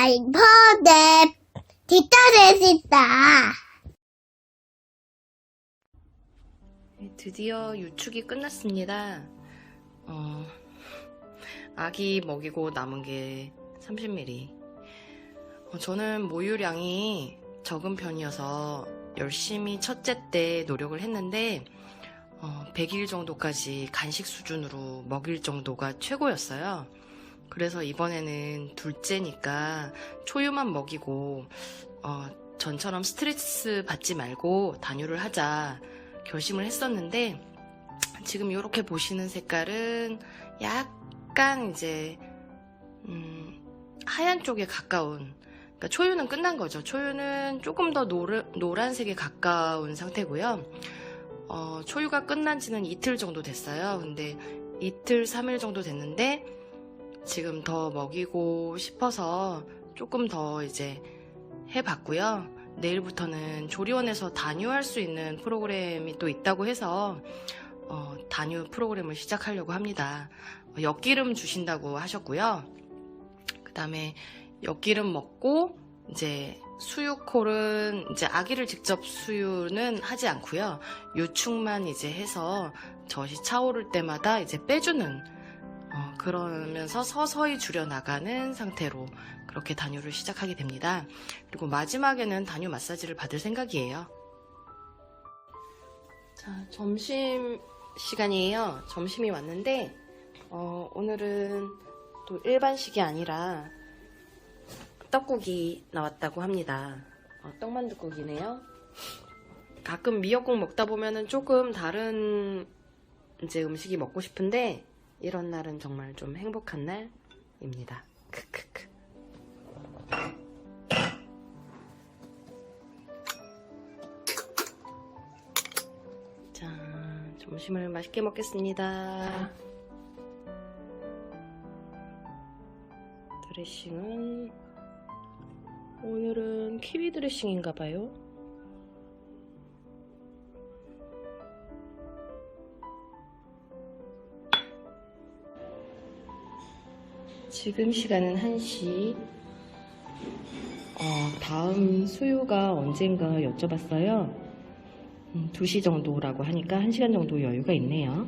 아이포드 뒷떠렛있다 네, 드디어 유축이 끝났습니다. 어, 아기 먹이고 남은 게 30ml. 어, 저는 모유량이 적은 편이어서 열심히 첫째 때 노력을 했는데 어, 100일 정도까지 간식 수준으로 먹일 정도가 최고였어요. 그래서 이번에는 둘째니까 초유만 먹이고 어, 전처럼 스트레스 받지 말고 단유를 하자 결심을 했었는데 지금 이렇게 보시는 색깔은 약간 이제 음, 하얀 쪽에 가까운 그러니까 초유는 끝난 거죠. 초유는 조금 더 노르, 노란색에 가까운 상태고요. 어, 초유가 끝난 지는 이틀 정도 됐어요. 근데 이틀, 3일 정도 됐는데 지금 더 먹이고 싶어서 조금 더 이제 해봤고요. 내일부터는 조리원에서 단유할 수 있는 프로그램이 또 있다고 해서 어, 단유 프로그램을 시작하려고 합니다. 어, 엿기름 주신다고 하셨고요. 그 다음에 엿기름 먹고 이제 수유콜은 이제 아기를 직접 수유는 하지 않고요. 유축만 이제 해서 젖이 차오를 때마다 이제 빼주는 어, 그러면서 서서히 줄여 나가는 상태로 그렇게 단유를 시작하게 됩니다. 그리고 마지막에는 단유 마사지를 받을 생각이에요. 자, 점심 시간이에요. 점심이 왔는데, 어, 오늘은 또 일반식이 아니라 떡국이 나왔다고 합니다. 어, 떡만둣국이네요. 가끔 미역국 먹다 보면은 조금 다른 이제 음식이 먹고 싶은데, 이런 날은 정말 좀 행복한 날입니다. 크크크. 자, 점심을 맛있게 먹겠습니다. 드레싱은 오늘은 키위 드레싱인가 봐요. 지금 시간은 1시. 어, 다음 수요가 언젠가 여쭤봤어요. 음, 2시 정도라고 하니까 1시간 정도 여유가 있네요.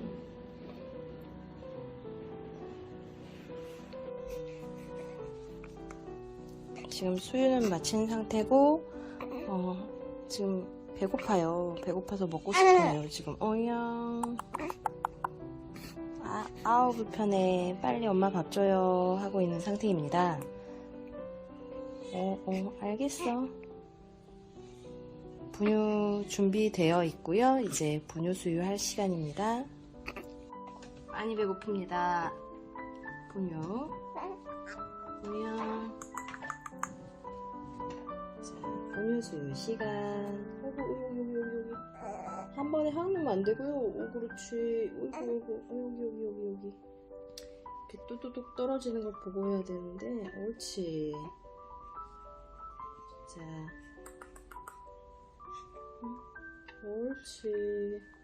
지금 수유는 마친 상태고, 어, 지금 배고파요. 배고파서 먹고 싶어요. 지금, 어야. 아, 아우, 불편해. 빨리 엄마 밥 줘요. 하고 있는 상태입니다. 어, 어, 알겠어. 분유 준비되어 있고요. 이제 분유 수유할 시간입니다. 많이 배고픕니다. 분유. 분유. 자, 분유 수유 시간. 한 번에 하면 안 되고요. 오, 그렇지. 어이구, 어이구, 어, 여기, 여기, 여기, 여기. 이렇게 뚜두둑 떨어지는 걸 보고 해야 되는데, 옳지. 자. 음, 옳지.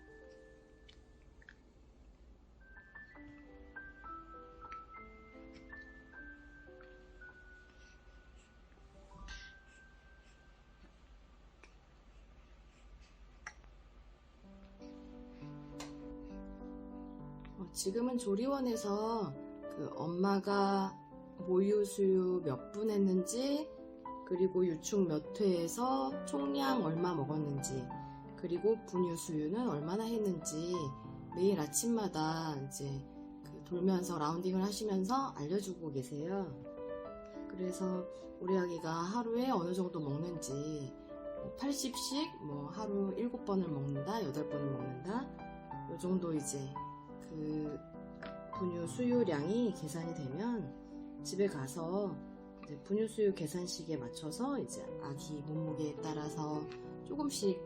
지금은 조리원에서 그 엄마가 모유 수유 몇 분 했는지 그리고 유축 몇 회에서 총량 얼마 먹었는지 그리고 분유 수유는 얼마나 했는지 매일 아침마다 이제 그 돌면서 라운딩을 하시면서 알려주고 계세요. 그래서 우리 아기가 하루에 어느 정도 먹는지 80씩 뭐 하루 7번을 먹는다, 8번을 먹는다 요 정도 이제 그 분유 수유량이 계산이 되면 집에 가서 분유 수유 계산식에 맞춰서 이제 아기 몸무게에 따라서 조금씩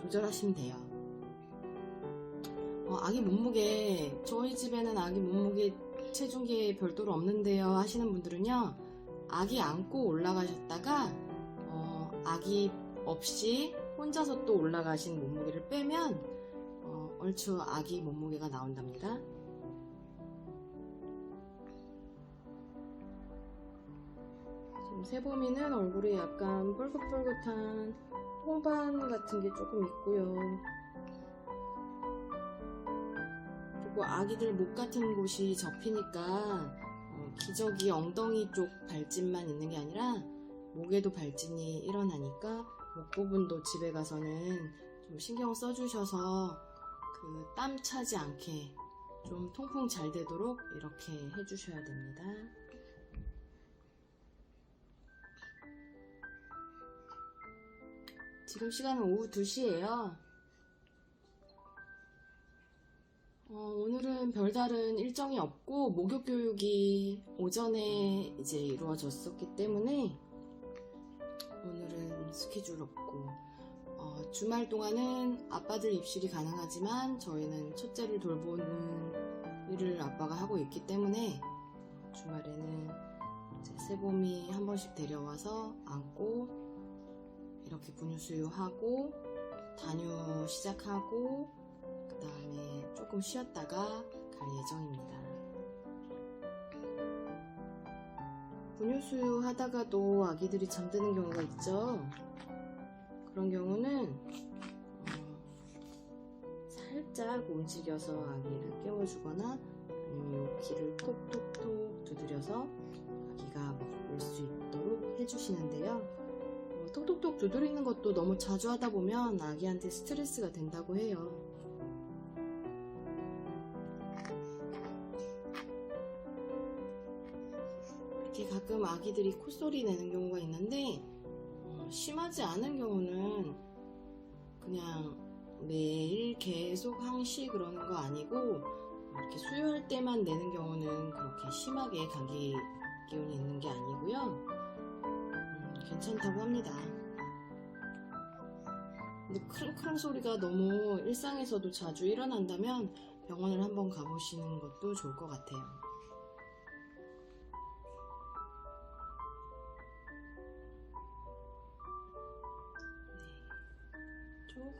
조절하시면 돼요. 어, 아기 몸무게 저희 집에는 아기 몸무게 체중계 별도로 없는데요 하시는 분들은요 아기 안고 올라가셨다가 어, 아기 없이 혼자서 또 올라가신 몸무게를 빼면 어, 얼추 아기 몸무게가 나온답니다. 음, 세범이는 얼굴에 약간 뻘긋뻘긋한 홍반 같은 게 조금 있고요. 그리고 아기들 목 같은 곳이 접히니까 어, 기저귀 엉덩이 쪽 발진만 있는 게 아니라 목에도 발진이 일어나니까 목 부분도 집에 가서는 좀 신경 써주셔서 그 땀 차지 않게 좀 통풍 잘 되도록 이렇게 해주셔야 됩니다. 지금 시간은 오후 2시예요. 어, 오늘은 별다른 일정이 없고 목욕 교육이 오전에 이제 이루어졌었기 때문에 오늘은 스케줄 없고 어, 주말 동안은 아빠들 입실이 가능하지만 저희는 첫째를 돌보는 일을 아빠가 하고 있기 때문에 주말에는 세봄이 한 번씩 데려와서 안고 이렇게 분유 수유하고 단유 시작하고 그 다음에 조금 쉬었다가 갈 예정입니다. 분유 수유 하다가도 아기들이 잠드는 경우가 있죠. 그런 경우는 어, 살짝 움직여서 아기를 깨워주거나 아니면 귀를 톡톡톡 두드려서 아기가 먹을 수 있도록 해주시는데요. 어, 톡톡톡 두드리는 것도 너무 자주 하다 보면 아기한테 스트레스가 된다고 해요. 이렇게 가끔 아기들이 콧소리 내는 경우가 있는데 어, 심하지 않은 경우는 그냥 매일 계속 항시 그러는 거 아니고 이렇게 수유할 때만 내는 경우는 그렇게 심하게 감기 기운이 있는 게 아니고요. 음, 괜찮다고 합니다. 근데 크릉크릉 소리가 너무 일상에서도 자주 일어난다면 병원을 한번 가보시는 것도 좋을 것 같아요.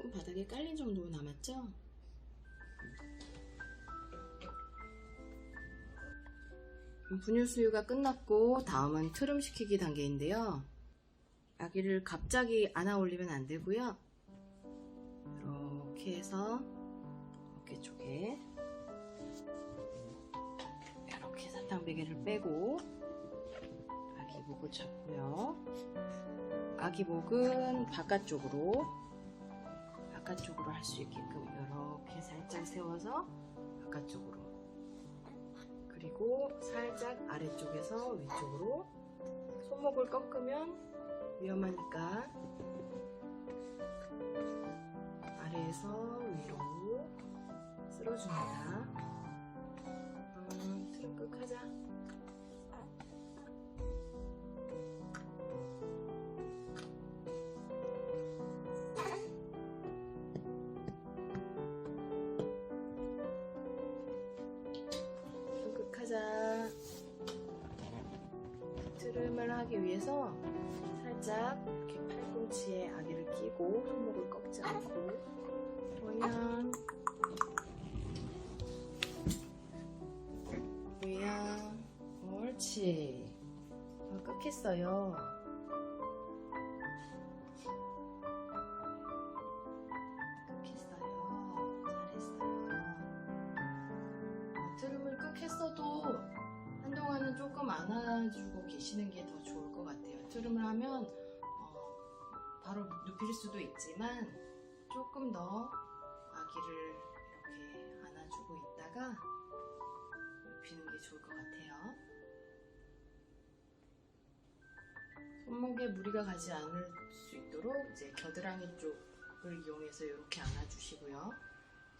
조금 바닥에 깔린 정도 남았죠? 분유 수유가 끝났고 다음은 트름 시키기 단계인데요. 아기를 갑자기 안아 올리면 안 되고요. 이렇게 해서 어깨 쪽에 이렇게 사탕 베개를 빼고 아기 목을 잡고요. 아기 목은 바깥쪽으로 바깥쪽으로 할 수 있게끔 이렇게 살짝 세워서 바깥쪽으로 그리고 살짝 아래쪽에서 위쪽으로 손목을 꺾으면 위험하니까 아래에서 위로 쓸어줍니다. 음, 트름 끝 하자. 위해서 살짝 이렇게 팔꿈치에 아기를 끼고 손목을 꺾지 않고 모양 모양 옳지. 어, 꺾였어요 눕힐 수도 있지만 조금 더 아기를 이렇게 안아주고 있다가 눕히는 게 좋을 것 같아요. 손목에 무리가 가지 않을 수 있도록 이제 겨드랑이 쪽을 이용해서 이렇게 안아주시고요.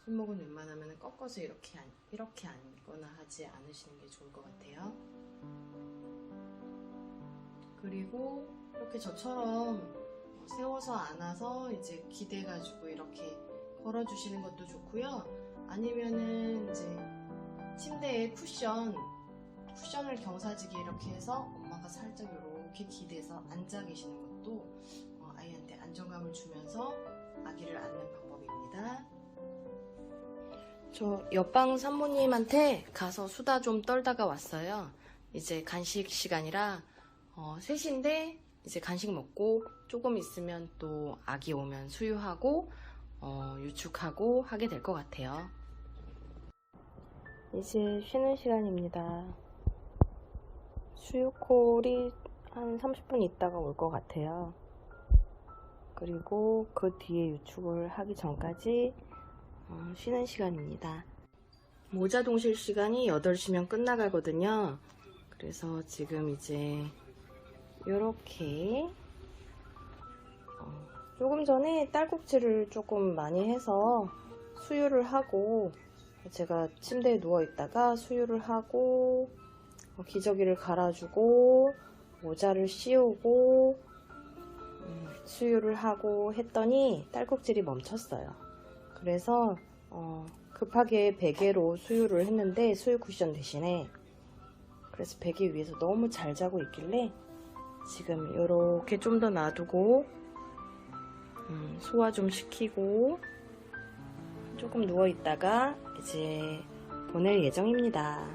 손목은 웬만하면 꺾어서 이렇게 안, 이렇게 앉거나 하지 않으시는 게 좋을 것 같아요. 그리고 이렇게 저처럼 세워서 안아서 이제 기대가지고 이렇게 걸어주시는 것도 좋고요. 아니면은 이제 침대에 쿠션, 쿠션을 경사지게 이렇게 해서 엄마가 살짝 이렇게 기대서 앉아 계시는 것도 어, 아이한테 안정감을 주면서 아기를 안는 방법입니다. 저 옆방 산모님한테 가서 수다 좀 떨다가 왔어요. 이제 간식 시간이라 어, 셋인데 이제 간식 먹고 조금 있으면 또 아기 오면 수유하고 어, 유축하고 하게 될 것 같아요. 이제 쉬는 시간입니다. 수유콜이 한 30분 있다가 올 것 같아요. 그리고 그 뒤에 유축을 하기 전까지 어, 쉬는 시간입니다. 모자 동실 시간이 8시면 끝나가거든요. 그래서 지금 이제 이렇게 어, 조금 전에 딸꾹질을 조금 많이 해서 수유를 하고 제가 침대에 누워 있다가 수유를 하고 어, 기저귀를 갈아주고 모자를 씌우고 음, 수유를 하고 했더니 딸꾹질이 멈췄어요. 그래서 어, 급하게 베개로 수유를 했는데 수유 쿠션 대신에 그래서 베개 위에서 너무 잘 자고 있길래 지금 이렇게 좀 더 놔두고 음, 소화 좀 시키고 조금 누워 있다가 이제 보낼 예정입니다.